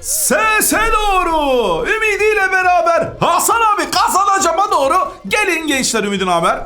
Sese doğru. Ümidiyle beraber Hasan abi kazanacağıma doğru. Gelin gençler Ümidin haber.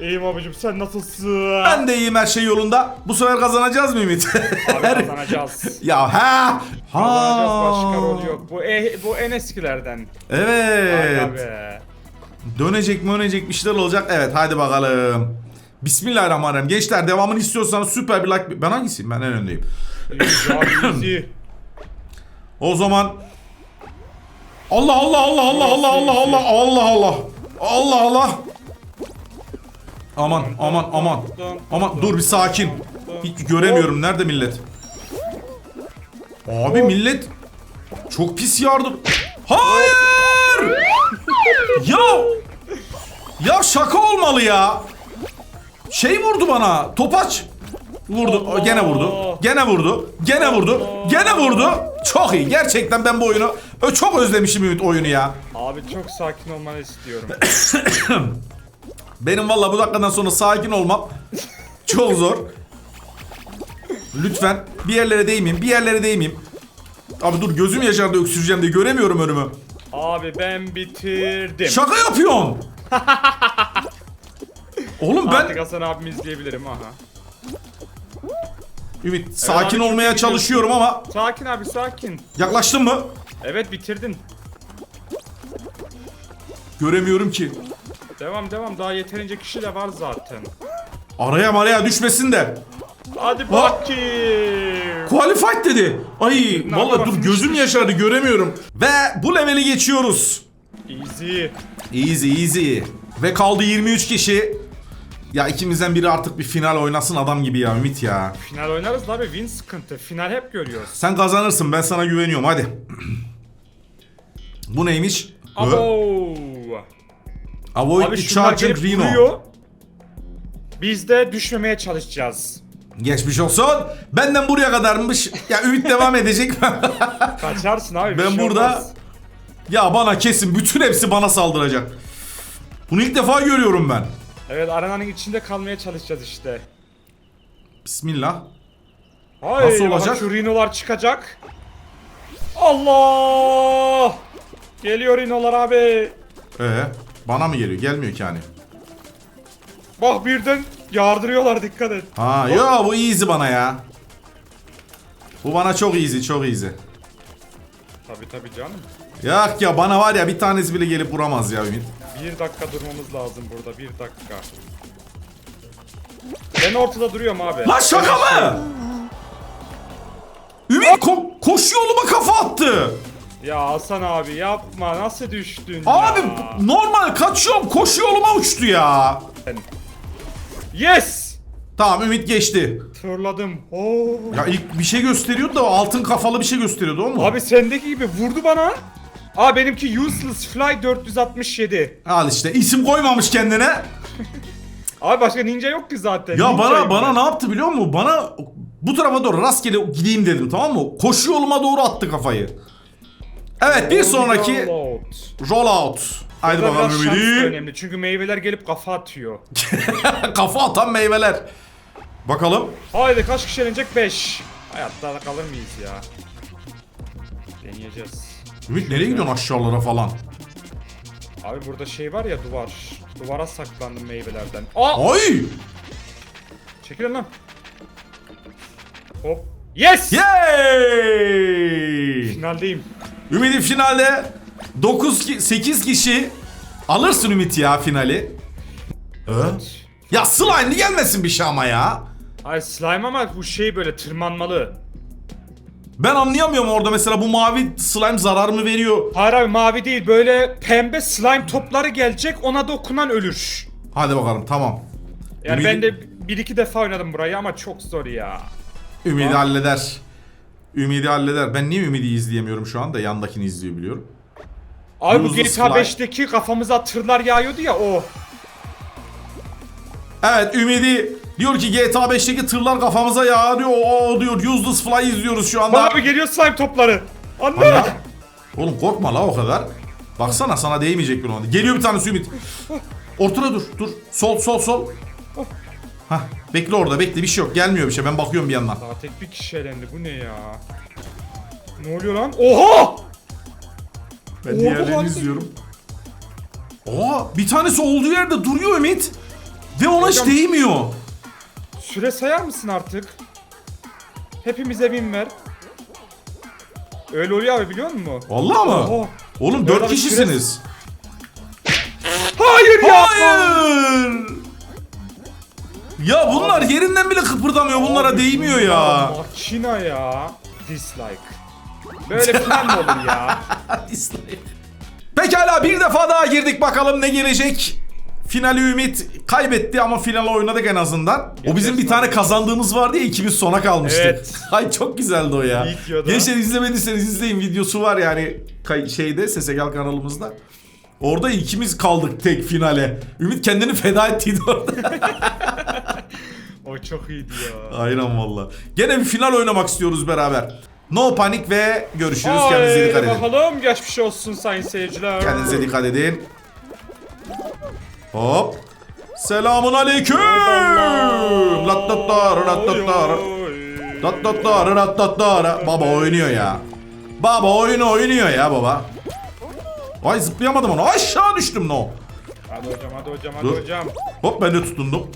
İyiyim abicim sen nasılsın? Ben de iyiyim her şey yolunda. Bu sefer kazanacağız mı Ümit? Abi kazanacağız. ya ha. Kazanacağız başka Ha. rol yok. Bu, e, bu en eskilerden. Evet. Dönecek mi dönecek bir şeyler olacak. Evet hadi bakalım. Bismillahirrahmanirrahim. Gençler devamını istiyorsanız süper bir like. Ben hangisiyim? Ben en öndeyim. O zaman Allah Allah Allah Allah Allah Allah Allah Allah Allah Allah Allah. Aman aman aman. Aman dur bir sakin. Hiç göremiyorum. Nerede millet? Abi millet Çok pis yardım. Hayır! Ya! Ya şaka olmalı ya. Şey vurdu bana. Topaç Vurdu. Allah. Gene vurdu. Gene vurdu. Gene vurdu. Gene vurdu. Çok iyi. Gerçekten ben bu oyunu çok özlemişim Ümit oyunu ya. Abi çok sakin olmanı istiyorum. Benim valla bu dakikadan sonra sakin olmam çok zor. Lütfen bir yerlere değmeyeyim. Bir yerlere değmeyeyim. Abi dur gözüm yaşardı öksüreceğim diye göremiyorum önümü. abi ben bitirdim. Şaka yapıyorsun. Oğlum ben Artık Hasan abimi izleyebilirim aha. Ümit sakin abi, olmaya çalışıyorum ama Sakin abi sakin. yaklaştın mı? Evet bitirdin. Göremiyorum ki. Devam devam daha yeterince kişi de var zaten. Araya maraya düşmesin de. Hadi bakayım. Qualified dedi. Ay valla dur gözüm yaşardı göremiyorum. Ve bu leveli geçiyoruz. Easy. Easy easy. Ve kaldı 23 kişi. Ya ikimizden biri artık bir final oynasın adam gibi ya Ümit ya. Final oynarız da abi win sıkıntı. Final hep görüyoruz. Sen kazanırsın ben sana güveniyorum hadi. Bu neymiş? Abo. Avoid Abi şunlar gelip vuruyor. Biz de düşmemeye çalışacağız. Geçmiş olsun. Benden buraya kadarmış. Ya Ümit devam edecek. Kaçarsın abi. bir Ben şey burada- olmaz. ya bana kesin bütün hepsi bana saldıracak. Bunu ilk defa görüyorum ben. Evet arenanın içinde kalmaya çalışacağız işte. Bismillah. Hay, Nasıl bak olacak? Şu rinolar çıkacak. Allah! Geliyor rinolar abi. Ee, bana mı geliyor? Gelmiyor ki hani. Bak birden yardırıyorlar dikkat et. Ha yo bu easy bana ya. Bu bana çok easy çok easy. Tabi tabi canım. Yok ya bana var ya bir tanesi bile gelip vuramaz ya Ümit. Bir dakika durmamız lazım burada bir dakika. Ben ortada duruyorum abi. Lan şaka mı? Ümit ko- koşu yoluma kafa attı. Ya Hasan abi yapma nasıl düştün Abi ya? normal kaçıyorum koşu yoluma uçtu ya. Yes! Tamam Ümit geçti. Fırladım. Oo. Ya ilk bir şey gösteriyordu da altın kafalı bir şey gösteriyordu o mu? Abi sendeki gibi vurdu bana. Aa benimki useless fly 467. Al işte isim koymamış kendine. Abi başka ninja yok ki zaten. Ya bana Ninjayım bana ne yaptı biliyor musun? Bana bu tarafa doğru rastgele gideyim dedim tamam mı? Koşu yoluma doğru attı kafayı. Evet bir sonraki Rollout. rollout. Haydi Burada bakalım biraz şans da Ümidi. önemli çünkü meyveler gelip kafa atıyor. Kafa atan meyveler. Bakalım. Haydi kaç kişi elenecek? 5. Hayatta da kalır mıyız ya? Deneyeceğiz. Ümit nereye gidiyorsun aşağılara falan? Abi burada şey var ya duvar. Duvara saklandım meyvelerden. Aa! Ay! Çekilin lan. Hop. Yes! Yay! Finaldeyim. Ümit'in finalde 9 ki 8 kişi alırsın Ümit ya finali. Ee? Ya slime gelmesin bir şey ama ya. Ay slime ama bu şey böyle tırmanmalı. Ben anlayamıyorum orada mesela bu mavi slime zarar mı veriyor? Hayır abi mavi değil böyle pembe slime topları gelecek ona dokunan ölür. Hadi bakalım tamam. Yani Ümidi- ben de bir iki defa oynadım burayı ama çok zor ya. Ümidi halleder. Ümidi halleder. Ben niye Ümidi izleyemiyorum şu anda? Yandakini izliyor biliyorum. Abi bu Useless GTA fly. 5'teki kafamıza tırlar yağıyordu ya o. Evet Ümidi diyor ki GTA 5'teki tırlar kafamıza yağıyor. O diyor useless fly izliyoruz şu anda. Abi geliyor slime topları. Anne. Oğlum korkma la o kadar. Baksana sana değmeyecek bir onu. Geliyor bir tanesi Ümit. Ortada dur dur. Sol sol sol. Hah bekle orada bekle bir şey yok. Gelmiyor bir şey ben bakıyorum bir yandan. Daha tek bir kişi elendi bu ne ya? Ne oluyor lan? Oha! Ben Orada diğerlerini izliyorum. Aa, bir tanesi olduğu yerde duruyor Ümit. Ve ona hiç değmiyor. Süre sayar mısın artık? Hepimize bin ver. Öyle oluyor abi biliyor musun? Vallahi mı? Oha. Oğlum dört bir kişisiniz. Hayır ya! Hayır! Ya bunlar yerinden bile kıpırdamıyor. Bunlara Abi değmiyor ya. Makina ya. Dislike. Böyle falan mı olur ya? Pekala bir defa daha girdik bakalım ne gelecek. Finali Ümit kaybetti ama final oynadık en azından. O bizim bir tane kazandığımız vardı ya ikimiz sona kalmıştık. Evet. Ay çok güzeldi o ya. Videoda. Gençler izlemediyseniz izleyin videosu var yani kay- şeyde SSGL kanalımızda. Orada ikimiz kaldık tek finale. Ümit kendini feda ettiydi orada. O çok iyiydi ya. Aynen valla. Gene bir final oynamak istiyoruz beraber. No panik ve görüşürüz. Kendinize Haydi dikkat edin. bakalım geçmiş olsun sayın seyirciler. Kendinize dikkat edin. Hop. Selamun aleyküm. Lattattar, lattattar. Lattattar, lattattar. Baba oynuyor ya. Baba oyunu oynuyor ya baba. Ay zıplayamadım onu. Aşağı düştüm no. Hadi hocam hadi hocam hadi Dur. hocam. Hop ben de tutundum.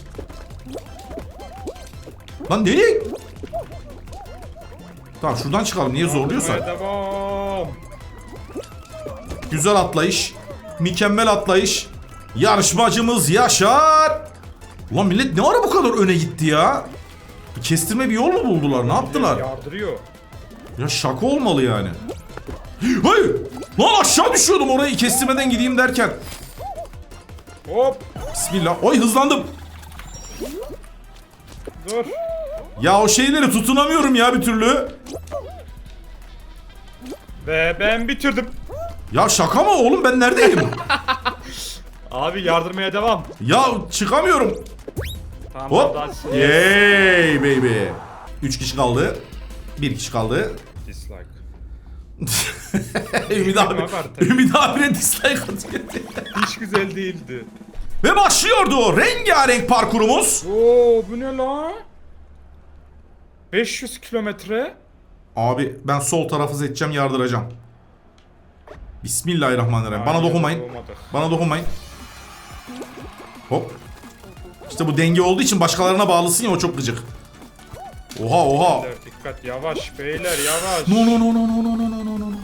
Lan nereye? Tamam şuradan çıkalım. Niye devam. Güzel atlayış. Mükemmel atlayış. Yarışmacımız Yaşar. Ulan millet ne ara bu kadar öne gitti ya? Bir kestirme bir yol mu buldular? Ne yaptılar? Yardırıyor. Ya şaka olmalı yani. Hayır. Lan aşağı düşüyordum orayı kestirmeden gideyim derken. Hop. Bismillah. Oy hızlandım. Dur. Ya o şeyleri tutunamıyorum ya bir türlü. Ve ben bitirdim. Ya şaka mı oğlum ben neredeyim? Abi yardırmaya devam. ya çıkamıyorum. Tamam Hop. daha Yay baby. 3 kişi kaldı. 1 kişi kaldı. Dislike. Ümit abi. Artık. Ümit abine dislike atıyor. Hiç güzel değildi. Ve başlıyordu rengarenk parkurumuz. Oo bu ne lan? 500 kilometre. Abi ben sol tarafı seçeceğim yardıracağım. Bismillahirrahmanirrahim. Bana dokunmayın. olmadı. Bana dokunmayın. Hop. İşte bu denge olduğu için başkalarına bağlısın ya o çok gıcık. Oha oha. Beyler dikkat yavaş beyler yavaş. No no no no no no no no no no.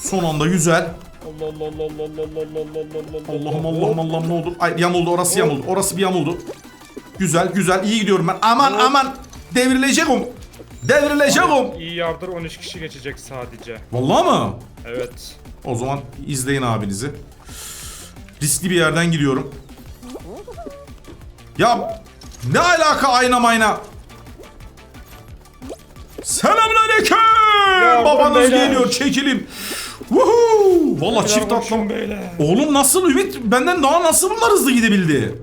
Son anda güzel. Allah Allah Allah Allah Allah Allah Allah Allah Allah'ım Allah'ım Allah'ım ne oldu? Ay yamuldu orası yamuldu. Orası bir yamuldu. Güzel güzel iyi gidiyorum ben. Aman aman devrileceğim. Devrileceğim. İyi yardır 13 kişi geçecek sadece. Vallahi mı? Evet. O zaman izleyin abinizi. Riskli bir yerden gidiyorum. Ya ne alaka ayna mayna? Selamünaleyküm. Babanız beyler. geliyor çekilin. Woohoo! Valla çift Bravo atlam. beyler. Oğlum nasıl Ümit benden daha nasıl bunlar hızlı gidebildi?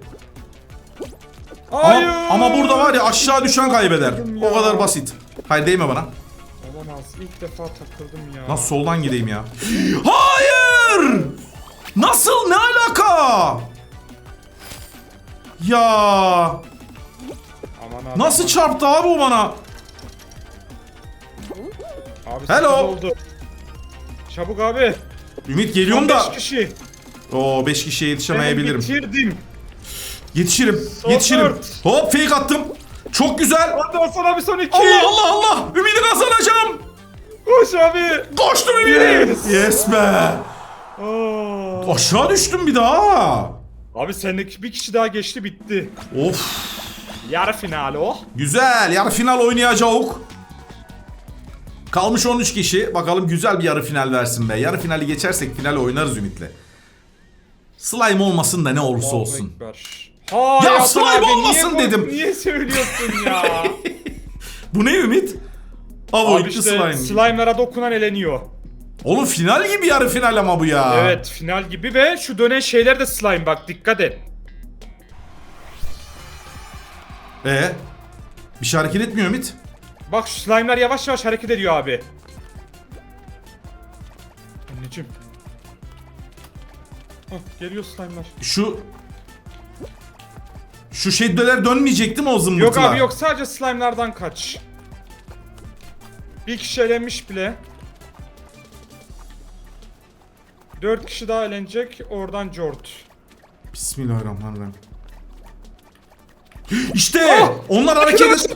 Hayır. Ama, ama burada var ya aşağı düşen kaybeder. Ya. O kadar basit. Hayır değme bana. Olamaz. İlk defa takıldım ya. Nasıl soldan gideyim ya? Hayır! Nasıl? Ne Ya Aman abi. nasıl çarptı abi o bana? Abi Hello. oldu. Çabuk abi. Ümit geliyorum da. 5 kişi. O 5 kişiye yetişemeyebilirim. bitirdim. Yetişirim. Son Yetişirim. dört. Hop fake attım. Çok güzel. Hadi sana bir son iki. Allah Allah Allah. Ümidi kazanacağım. Koş abi. Koştum Ümidi. Yes. Yes be. Aa. Aşağı düştüm bir daha. Abi sendeki bir kişi daha geçti bitti. Of. Yarı finali o. Güzel. Yarı final oynayacağız. Kalmış 13 kişi. Bakalım güzel bir yarı final versin be. Yarı finali geçersek final oynarız Ümit'le. Slime olmasın da ne olursa olsun. Hayır Ya slime abi, olmasın niye, dedim. Niye söylüyorsun ya? Bu ne Ümit? abi Avoid'li işte slime. slime'lara dokunan eleniyor. Oğlum final gibi yarı final ama bu ya. Evet final gibi ve şu dönen şeyler de slime bak dikkat et. Ee? Bir şey hareket etmiyor Ümit. Bak şu slime'lar yavaş yavaş hareket ediyor abi. Anneciğim. Hah, geliyor slime'lar. Şu şu şeddeler dönmeyecekti mi o zımbırtılar? Yok abi yok sadece slime'lardan kaç. Bir kişi elenmiş bile. Dört kişi daha elenecek. Oradan Jort. Bismillahirrahmanirrahim. İşte onlar hareket et.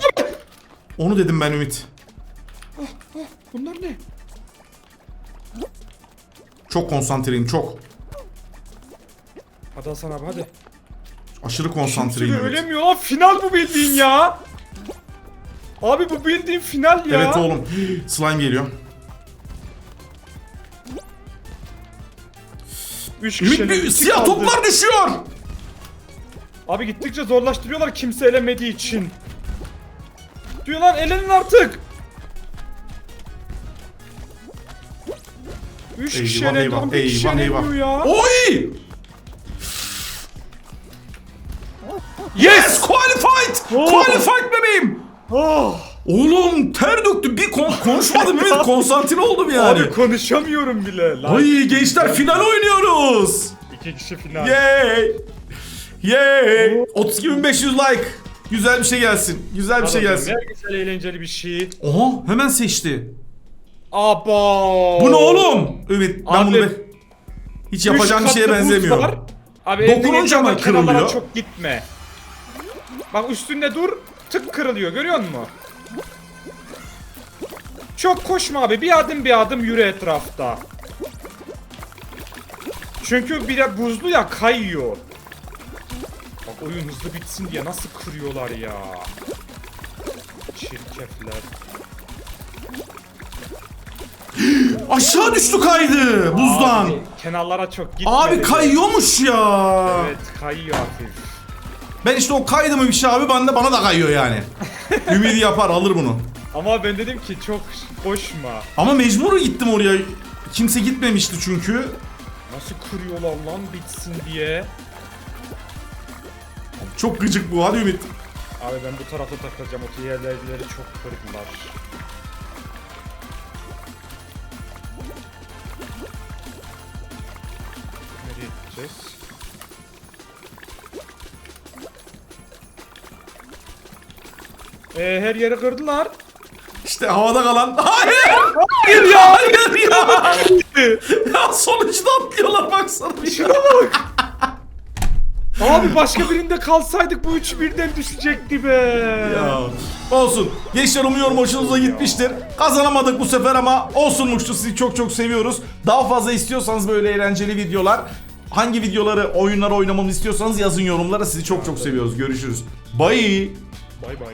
Onu dedim ben Ümit. Bunlar ne? Çok konsantreyim çok. Hadi Hasan abi hadi. Aşırı Kimse konsantreyim de Ümit. ölemiyor lan. Final bu bildiğin ya. Abi bu bildiğin final ya. Evet oğlum. Slime geliyor. Üç Ümit kişinin bir siyah kaldı. toplar düşüyor. Abi gittikçe zorlaştırıyorlar kimse elemediği için. Diyor lan elenin artık. Üç kişi Eyvah elendi oğlum, bir kişi elemiyor ya. Oy! Yes! Qualified! Oh! Qualified bebeğim! Oh. Oğlum ter döktüm. Bir kon konuşmadım Ümit. Konsantre oldum yani. Abi konuşamıyorum bile. Lan. Ay gençler final oynuyoruz. İki kişi final. Yay! Yay! 32.500 like. Güzel bir şey gelsin. Güzel bir şey gelsin. Ne güzel eğlenceli bir şey. Oha hemen seçti. Abo. Bu ne oğlum? Ümit ben Abi, bunu be... hiç yapacağım bir şeye benzemiyor. Abi Dokununca mı kırılıyor? çok gitme. Bak üstünde dur tık kırılıyor görüyor musun? Çok koşma abi bir adım bir adım yürü etrafta. Çünkü bir de buzlu ya kayıyor. Bak oyun hızlı bitsin diye nasıl kırıyorlar ya. Çirkefler. Aşağı düştü kaydı buzdan. Abi, kenarlara çok gitmedi. Abi kayıyormuş ya. Evet kayıyor hafif. Ben işte o kaydı mı bir şey abi bana, bana da kayıyor yani. Ümidi yapar alır bunu. Ama ben dedim ki çok koşma. Ama mecbur gittim oraya. Kimse gitmemişti çünkü. Nasıl kırıyorlar lan bitsin diye. Çok gıcık bu hadi Ümit. Abi ben bu tarafa takılacağım. O diğerleri çok kırdılar. Nereye gideceğiz? Ee, her yeri kırdılar. İşte havada kalan. Hayır! Hayır ya! Hayır ya! ya sonuçta atlıyorlar baksana. Şuna bak! Abi başka birinde kalsaydık bu üçü birden düşecekti be. Ya, olsun. Gençler umuyorum hoşunuza gitmiştir. Kazanamadık bu sefer ama olsunmuştu. Sizi çok çok seviyoruz. Daha fazla istiyorsanız böyle eğlenceli videolar, hangi videoları, oyunları oynamamı istiyorsanız yazın yorumlara. Sizi çok çok seviyoruz. Görüşürüz. Bye. Bay bay.